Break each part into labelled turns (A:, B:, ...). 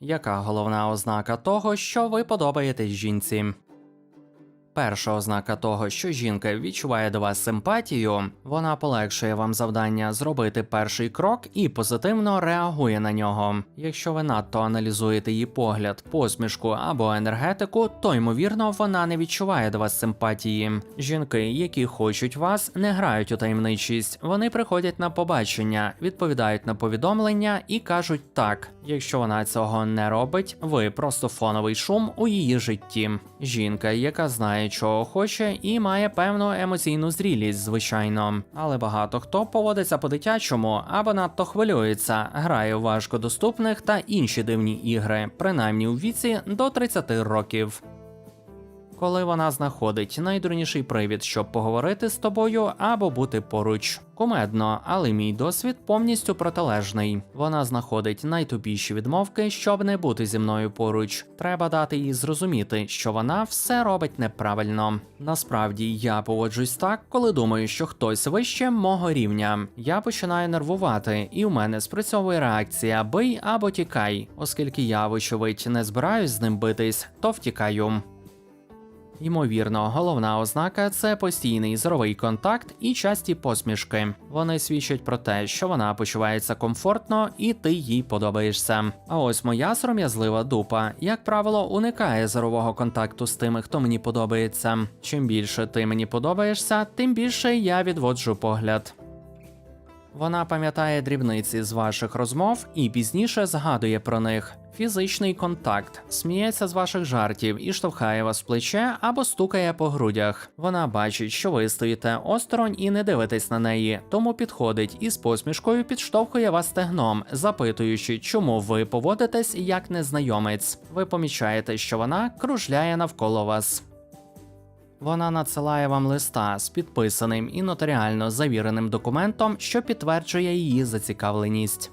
A: Яка головна ознака того, що ви подобаєтесь жінці? Перша ознака того, що жінка відчуває до вас симпатію, вона полегшує вам завдання зробити перший крок і позитивно реагує на нього. Якщо ви надто аналізуєте її погляд, посмішку або енергетику, то ймовірно вона не відчуває до вас симпатії. Жінки, які хочуть вас, не грають у таємничість. Вони приходять на побачення, відповідають на повідомлення і кажуть так. Якщо вона цього не робить, ви просто фоновий шум у її житті. Жінка, яка знає, чого хоче, і має певну емоційну зрілість, звичайно. Але багато хто поводиться по-дитячому або надто хвилюється, грає в важкодоступних та інші дивні ігри, принаймні у віці до 30 років. Коли вона знаходить найдурніший привід, щоб поговорити з тобою або бути поруч. Кумедно, але мій досвід повністю протилежний. Вона знаходить найтупіші відмовки, щоб не бути зі мною поруч. Треба дати їй зрозуміти, що вона все робить неправильно. Насправді я поводжусь так, коли думаю, що хтось вище мого рівня. Я починаю нервувати, і у мене спрацьовує реакція бий або тікай, оскільки я, вочевидь, не збираюсь з ним битись, то втікаю. Ймовірно, головна ознака це постійний зоровий контакт і часті посмішки. Вони свідчать про те, що вона почувається комфортно і ти їй подобаєшся. А ось моя сором'язлива дупа, як правило, уникає зорового контакту з тими, хто мені подобається. Чим більше ти мені подобаєшся, тим більше я відводжу погляд. Вона пам'ятає дрібниці з ваших розмов і пізніше згадує про них. Фізичний контакт сміється з ваших жартів і штовхає вас в плече або стукає по грудях. Вона бачить, що ви стоїте осторонь і не дивитесь на неї, тому підходить і з посмішкою підштовхує вас стегном, запитуючи, чому ви поводитесь як незнайомець. Ви помічаєте, що вона кружляє навколо вас. Вона надсилає вам листа з підписаним і нотаріально завіреним документом, що підтверджує її зацікавленість.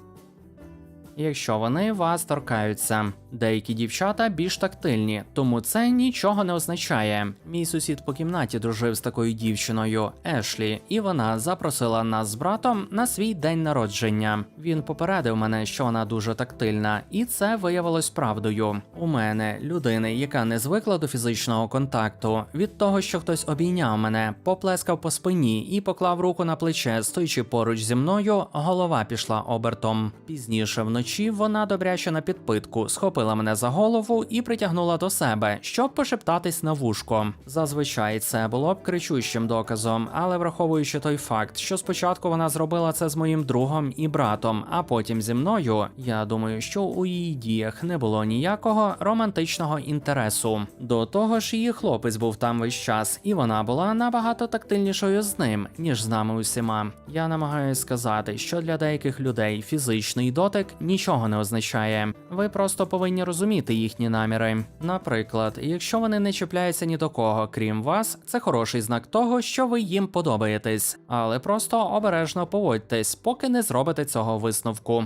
A: Якщо вони вас торкаються, деякі дівчата більш тактильні, тому це нічого не означає. Мій сусід по кімнаті дружив з такою дівчиною Ешлі, і вона запросила нас з братом на свій день народження. Він попередив мене, що вона дуже тактильна, і це виявилось правдою. У мене людини, яка не звикла до фізичного контакту, від того, що хтось обійняв мене, поплескав по спині і поклав руку на плече, стоячи поруч зі мною, голова пішла обертом. Пізніше вночі вона добряче на підпитку схопила мене за голову і притягнула до себе, щоб пошептатись на вушко. Зазвичай це було б кричущим доказом, але враховуючи той факт, що спочатку вона зробила це з моїм другом і братом, а потім зі мною, я думаю, що у її діях не було ніякого романтичного інтересу. До того ж, її хлопець був там весь час, і вона була набагато тактильнішою з ним, ніж з нами усіма. Я намагаюся сказати, що для деяких людей фізичний дотик нічого не означає. Ви просто повинні розуміти їхні наміри. Наприклад, якщо вони не чіпляються ні до кого, крім вас, це хороший знак того, що ви їм подобаєтесь, але просто обережно поводьтесь, поки не зробите цього висновку.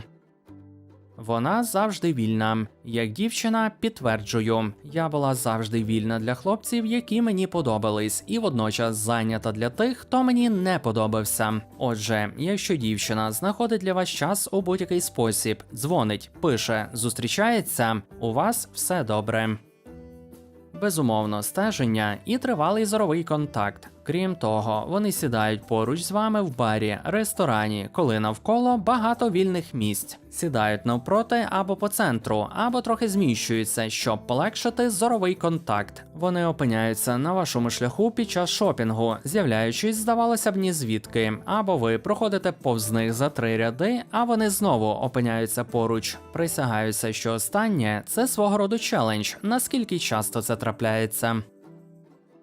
A: Вона завжди вільна. Як дівчина, підтверджую, я була завжди вільна для хлопців, які мені подобались, і водночас зайнята для тих, хто мені не подобався. Отже, якщо дівчина знаходить для вас час у будь-який спосіб, дзвонить, пише, зустрічається, у вас все добре. Безумовно, стеження і тривалий зоровий контакт. Крім того, вони сідають поруч з вами в барі, ресторані, коли навколо багато вільних місць. Сідають навпроти або по центру, або трохи зміщуються, щоб полегшити зоровий контакт. Вони опиняються на вашому шляху під час шопінгу, з'являючись, здавалося б, ні звідки. Або ви проходите повз них за три ряди, а вони знову опиняються поруч. Присягаюся, що останнє це свого роду челендж, наскільки часто це трапляється.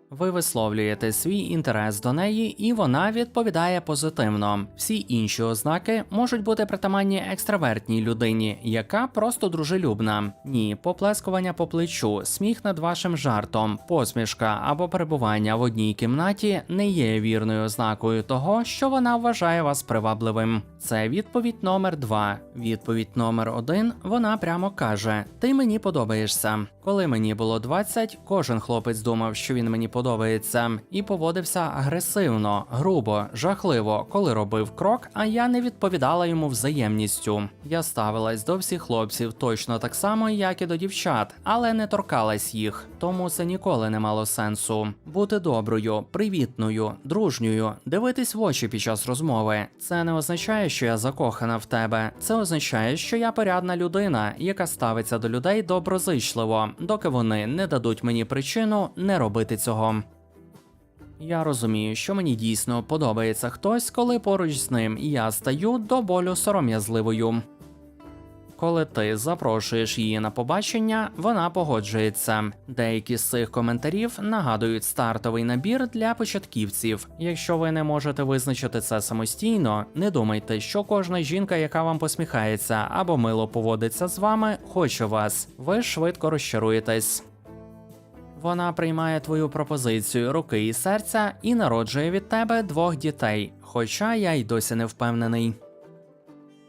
A: Ви висловлюєте свій інтерес до неї, і вона відповідає позитивно. Всі інші ознаки можуть бути притаманні екстравертній людині, яка просто дружелюбна. Ні, поплескування по плечу, сміх над вашим жартом, посмішка або перебування в одній кімнаті не є вірною ознакою того, що вона вважає вас привабливим. Це відповідь номер два. Відповідь номер один. Вона прямо каже: Ти мені подобаєшся. Коли мені було 20, кожен хлопець думав, що він мені подобається подобається, і поводився агресивно, грубо, жахливо, коли робив крок, а я не відповідала йому взаємністю. Я ставилась до всіх хлопців точно так само, як і до дівчат, але не торкалась їх, тому це ніколи не мало сенсу. Бути доброю, привітною, дружньою, дивитись в очі під час розмови. Це не означає, що я закохана в тебе. Це означає, що я порядна людина, яка ставиться до людей доброзичливо, доки вони не дадуть мені причину не робити цього. Я розумію, що мені дійсно подобається хтось, коли поруч з ним я стаю до болю сором'язливою. Коли ти запрошуєш її на побачення, вона погоджується. Деякі з цих коментарів нагадують стартовий набір для початківців. Якщо ви не можете визначити це самостійно, не думайте, що кожна жінка, яка вам посміхається або мило поводиться з вами, хоче вас. Ви швидко розчаруєтесь. Вона приймає твою пропозицію руки і серця і народжує від тебе двох дітей, хоча я й досі не впевнений.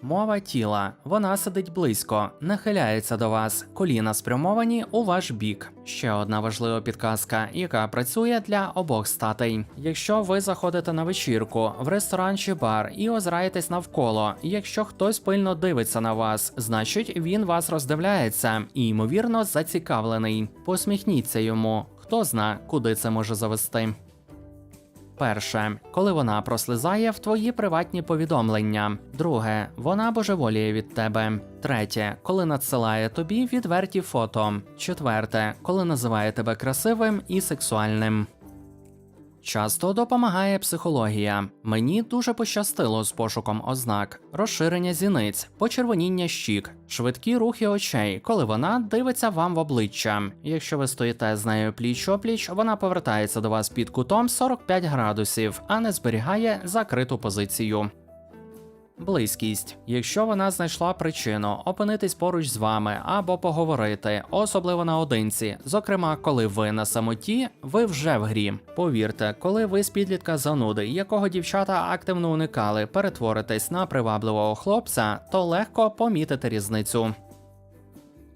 A: Мова тіла. Вона сидить близько, нахиляється до вас, коліна спрямовані у ваш бік. Ще одна важлива підказка, яка працює для обох статей. Якщо ви заходите на вечірку, в ресторан чи бар і озираєтесь навколо, якщо хтось пильно дивиться на вас, значить він вас роздивляється і ймовірно зацікавлений. Посміхніться йому. Хто зна, куди це може завести. Перше, коли вона прослизає в твої приватні повідомлення. Друге, вона божеволіє від тебе. Третє, коли надсилає тобі відверті фото. Четверте, коли називає тебе красивим і сексуальним. Часто допомагає психологія. Мені дуже пощастило з пошуком ознак, розширення зіниць, почервоніння щік, швидкі рухи очей, коли вона дивиться вам в обличчя. Якщо ви стоїте з нею пліч опліч, вона повертається до вас під кутом 45 градусів, а не зберігає закриту позицію. Близькість. Якщо вона знайшла причину опинитись поруч з вами або поговорити, особливо наодинці, зокрема, коли ви на самоті, ви вже в грі. Повірте, коли ви з підлітка зануди, якого дівчата активно уникали, перетворитесь на привабливого хлопця, то легко помітити різницю.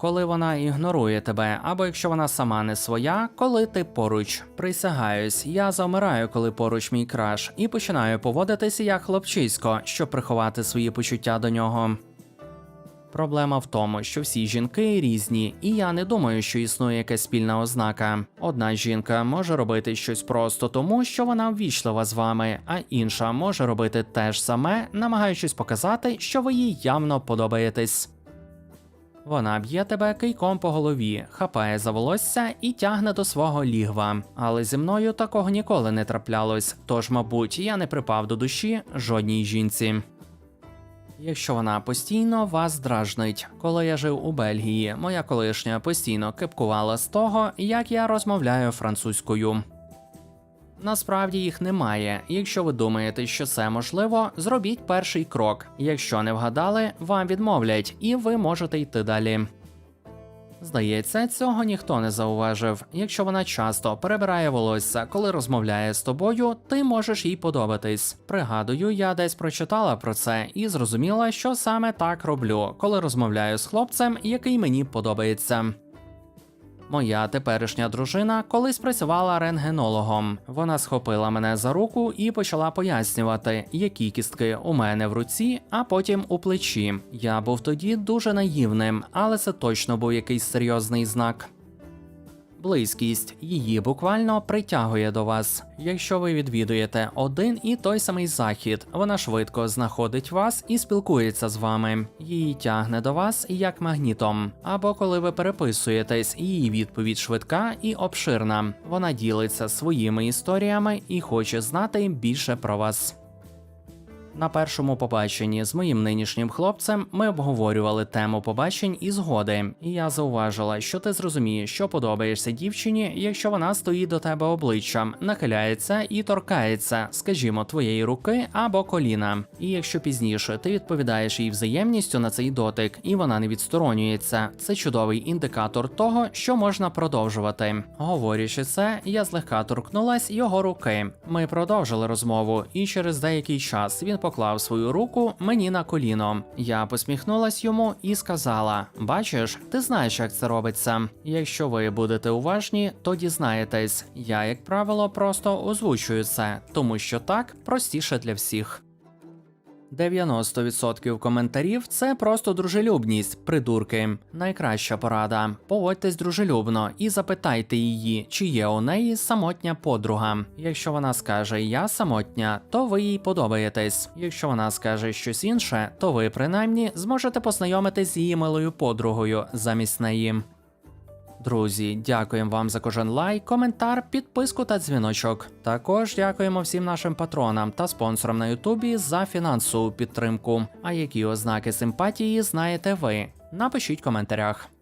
A: Коли вона ігнорує тебе, або якщо вона сама не своя, коли ти поруч. Присягаюсь, я замираю, коли поруч мій краш, і починаю поводитися як хлопчисько, щоб приховати свої почуття до нього. Проблема в тому, що всі жінки різні, і я не думаю, що існує якась спільна ознака. Одна жінка може робити щось просто тому, що вона ввічлива з вами, а інша може робити те ж саме, намагаючись показати, що ви їй явно подобаєтесь. Вона б'є тебе кийком по голові, хапає за волосся і тягне до свого лігва. Але зі мною такого ніколи не траплялось, тож, мабуть, я не припав до душі жодній жінці. Якщо вона постійно вас дражнить. Коли я жив у Бельгії, моя колишня постійно кепкувала з того, як я розмовляю французькою. Насправді їх немає. Якщо ви думаєте, що це можливо, зробіть перший крок. Якщо не вгадали, вам відмовлять, і ви можете йти далі. Здається, цього ніхто не зауважив. Якщо вона часто перебирає волосся, коли розмовляє з тобою, ти можеш їй подобатись. Пригадую, я десь прочитала про це і зрозуміла, що саме так роблю, коли розмовляю з хлопцем, який мені подобається. Моя теперішня дружина колись працювала рентгенологом. Вона схопила мене за руку і почала пояснювати, які кістки у мене в руці, а потім у плечі. Я був тоді дуже наївним, але це точно був якийсь серйозний знак. Близькість її буквально притягує до вас. Якщо ви відвідуєте один і той самий захід, вона швидко знаходить вас і спілкується з вами. Її тягне до вас як магнітом. Або коли ви переписуєтесь, її відповідь швидка і обширна. Вона ділиться своїми історіями і хоче знати більше про вас. На першому побаченні з моїм нинішнім хлопцем ми обговорювали тему побачень і згоди, і я зауважила, що ти зрозумієш, що подобаєшся дівчині, якщо вона стоїть до тебе обличчям, нахиляється і торкається, скажімо, твоєї руки або коліна. І якщо пізніше ти відповідаєш їй взаємністю на цей дотик, і вона не відсторонюється, це чудовий індикатор того, що можна продовжувати. Говорячи це, я злегка торкнулась його руки. Ми продовжили розмову, і через деякий час він поклав свою руку мені на коліно. Я посміхнулась йому і сказала: Бачиш, ти знаєш, як це робиться. Якщо ви будете уважні, то дізнаєтесь. Я, як правило, просто озвучую це, тому що так простіше для всіх. 90% коментарів це просто дружелюбність, придурки. Найкраща порада. Поводьтесь дружелюбно і запитайте її, чи є у неї самотня подруга. Якщо вона скаже я самотня, то ви їй подобаєтесь. Якщо вона скаже щось інше, то ви принаймні зможете познайомитись з її милою подругою замість неї. Друзі, дякуємо вам за кожен лайк, коментар, підписку та дзвіночок. Також дякуємо всім нашим патронам та спонсорам на Ютубі за фінансову підтримку. А які ознаки симпатії знаєте ви? Напишіть в коментарях.